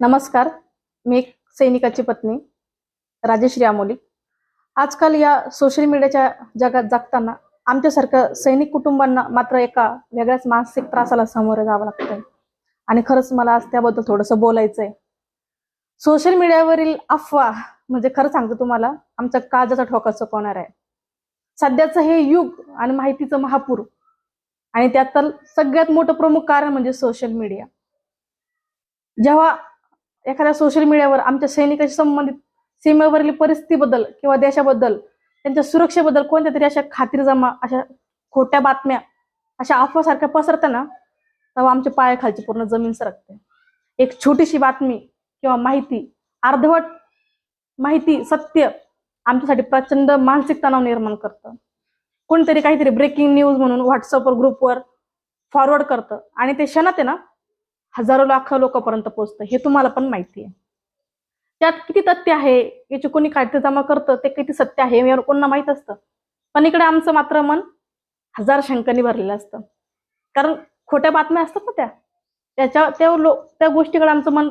नमस्कार मी एक सैनिकाची पत्नी राजेश्री आमोली आजकाल या सोशल मीडियाच्या जगात जगताना आमच्यासारखं सैनिक कुटुंबांना मात्र एका वेगळ्याच मानसिक त्रासाला सामोरं जावं लागतंय. आणि खरंच मला आज त्याबद्दल थोडंसं बोलायचं आहे सोशल मीडियावरील अफवा म्हणजे खरं सांगतो तुम्हाला आमचा काळजाचा ठोका चुकवणार आहे. सध्याचं हे युग आणि माहितीचं महापूर. आणि त्यात तर सगळ्यात मोठं प्रमुख कारण म्हणजे सोशल मीडिया जेव्हा एखाद्या सोशल मीडियावर आमच्या सैनिकाशी संबंधित सीमेवरील परिस्थितीबद्दल किंवा देशाबद्दल त्यांच्या सुरक्षेबद्दल कोणत्या तरी अशा खात्रीजमा अशा खोट्या बातम्या अशा अफवासारख्या पसरताना तेव्हा आमच्या पायाखालची पूर्ण जमीन सरकते. एक छोटीशी बातमी किंवा माहिती अर्धवट माहिती सत्य आमच्यासाठी प्रचंड मानसिक तणाव निर्माण करतं. कोणतरी काहीतरी ब्रेकिंग न्यूज म्हणून व्हॉट्सअपवर ग्रुपवर फॉरवर्ड करतं. आणि ते क्षणात आहे ना हजारो लाख लोकांपर्यंत पोहोचतं हे तुम्हाला पण माहिती आहे. त्यात किती तथ्य आहे याची कोणी खात्री जमा करतं ते किती सत्य आहे यावर कोणाला माहीत असतं? पण इकडे आमचं मात्र मन हजार शंकांनी भरलेलं असतं. कारण खोट्या बातम्या असतात ना त्या. त्याच्या त्या लो त्या गोष्टीकडे आमचं मन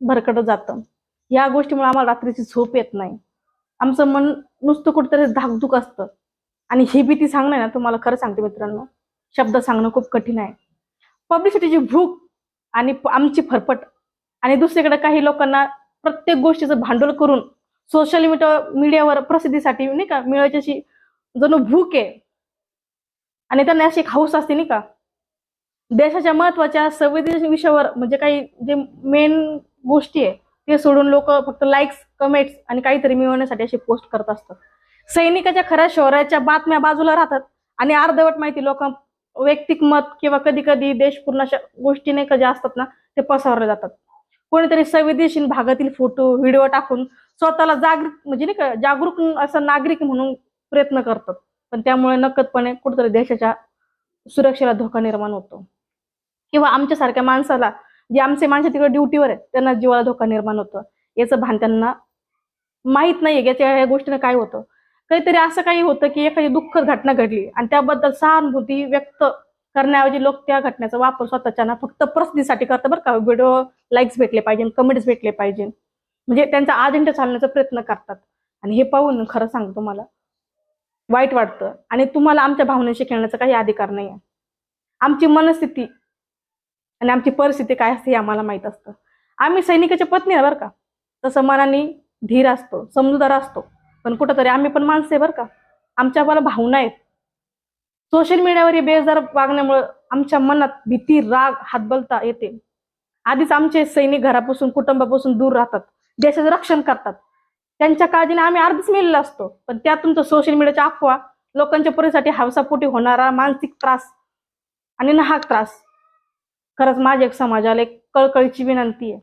भरकटत जातं. या गोष्टीमुळे आम्हाला रात्रीची झोप येत नाही. आमचं मन नुसतं कुठेतरी धाकधूक असतं. आणि ही भीती सांगणं ना तुम्हाला खरं सांगते मित्रांनो. शब्द सांगणं खूप कठीण आहे. पब्लिसिटीची भूक आणि आमची फरफट. आणि दुसरीकडे काही लोकांना प्रत्येक गोष्टीचं भांडवल करून सोशल मीडिया मीडियावर प्रसिद्धीसाठी नाही का मिळवायची अशी जणू भूक आहे. आणि त्यांना अशी एक हाऊस असते नाही का. देशाच्या महत्त्वाच्या संवेदनशील विषयावर म्हणजे काही जे मेन गोष्टी आहे ते सोडून लोक फक्त लाईक्स कमेंट्स आणि काहीतरी मिळवण्यासाठी अशी पोस्ट करत असतात. सैनिकाच्या खऱ्या शौर्याच्या बातम्या बाजूला राहतात आणि अर्धवट माहिती लोक वैयक्तिक मत किंवा कधी कधी देशपूर्ण अशा गोष्टी नाही का ज्या असतात ना ते पसरले जातात. कोणीतरी संवेदनशील भागातील फोटो व्हिडिओ टाकून स्वतःला जागृत म्हणजे नाही का जागरूक असं नागरिक म्हणून प्रयत्न करतात. पण त्यामुळे नकदपणे कुठेतरी देशाच्या सुरक्षेला धोका निर्माण होतो. किंवा आमच्यासारख्या माणसाला जे आमचे माणसं तिकडे ड्युटीवर आहेत त्यांना जीवाला धोका निर्माण होतो. याचं भान त्यांना माहीत नाहीये याच्या या गोष्टीनं काय होतं. काहीतरी असं काही होतं की एखादी दुःखद घटना घडली आणि त्याबद्दल सहानुभूती व्यक्त करण्याऐवजी लोक त्या घटनेचा वापर स्वतःच्या ना फक्त प्रसिद्धीसाठी करतात बरं का. व्हिडिओ लाईक्स भेटले पाहिजे कमेंट्स भेटले पाहिजे. म्हणजे त्यांचा अजेंडा चालण्याचा प्रयत्न करतात. आणि हे पाहून खरं सांगतो तुम्हाला वाईट वाटतं. आणि तुम्हाला आमच्या भावनेशी खेळण्याचा काही अधिकार नाही आहे. आमची मनस्थिती आणि आमची परिस्थिती काय असते हे आम्हाला माहीत असतं. आम्ही सैनिकाच्या पत्नी आहे बरं का. तसं मनाने धीर असतो समजूदार असतो. पण कुठंतरी आम्ही पण माणसं आहे बरं का. आमच्या मला भावना आहेत. सोशल मीडियावर हे बेजार वागण्यामुळं आमच्या मनात भीती राग हातबलता येते. आधीच आमचे सैनिक घरापासून कुटुंबापासून दूर राहतात. देशाचं रक्षण करतात. त्यांच्या काळजीने आम्ही अर्धच मेलेलो असतो. पण त्यातून तर सोशल मीडियाच्या अफवा लोकांच्या पुरीसाठी हवसापोटी होणारा मानसिक त्रास आणि नाहक त्रास. खरंच माझ्या एक समाजाला एक कळकळीची विनंती आहे.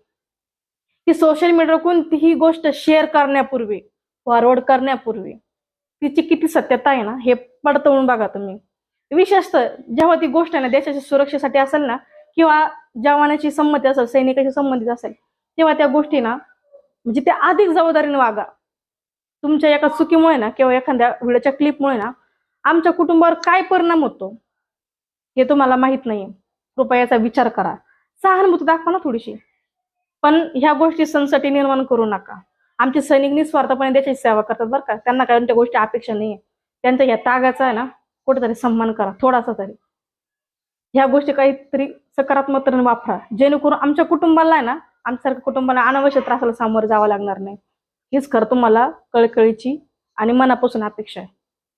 की सोशल मीडियावर कोणतीही गोष्ट शेअर करण्यापूर्वी फॉरवर्ड करण्यापूर्वी. तिची किती सत्यता आहे ना हे पडतवून बघा तुम्ही. विशेषतः जेव्हा ती गोष्ट आहे ना देशाच्या सुरक्षेसाठी असेल ना किंवा जवानाची संमती असेल सैनिकाशी संबंधित असेल तेव्हा त्या गोष्टी ना म्हणजे त्या अधिक जबाबदारीने वागा. तुमच्या एका चुकीमुळे ना किंवा एखाद्या व्हिडिओच्या क्लिपमुळे ना आमच्या कुटुंबावर काय परिणाम होतो हे तुम्हाला माहीत नाही कृपया याचा विचार करा. सहानुभूती दाखवा ना थोडीशी. पण ह्या गोष्टी संसटी निर्माण करू नका. आमचे सैनिक निस्वार्थपणे देशाची सेवा करतात बरं का. त्यांना काही त्या गोष्टी अपेक्षा नाहीये. त्यांचा या त्यागाचा आहे ना कुठेतरी सन्मान करा थोडासा तरी. ह्या गोष्टी काहीतरी सकारात्मक वापरा. जेणेकरून आमच्या कुटुंबाला आहे ना आमच्यासारख्या कुटुंबाला अनावश्यक त्रासाला सामोरं जावं लागणार नाही. हीच खरं तुम्हाला कळकळीची आणि मनापासून अपेक्षा आहे.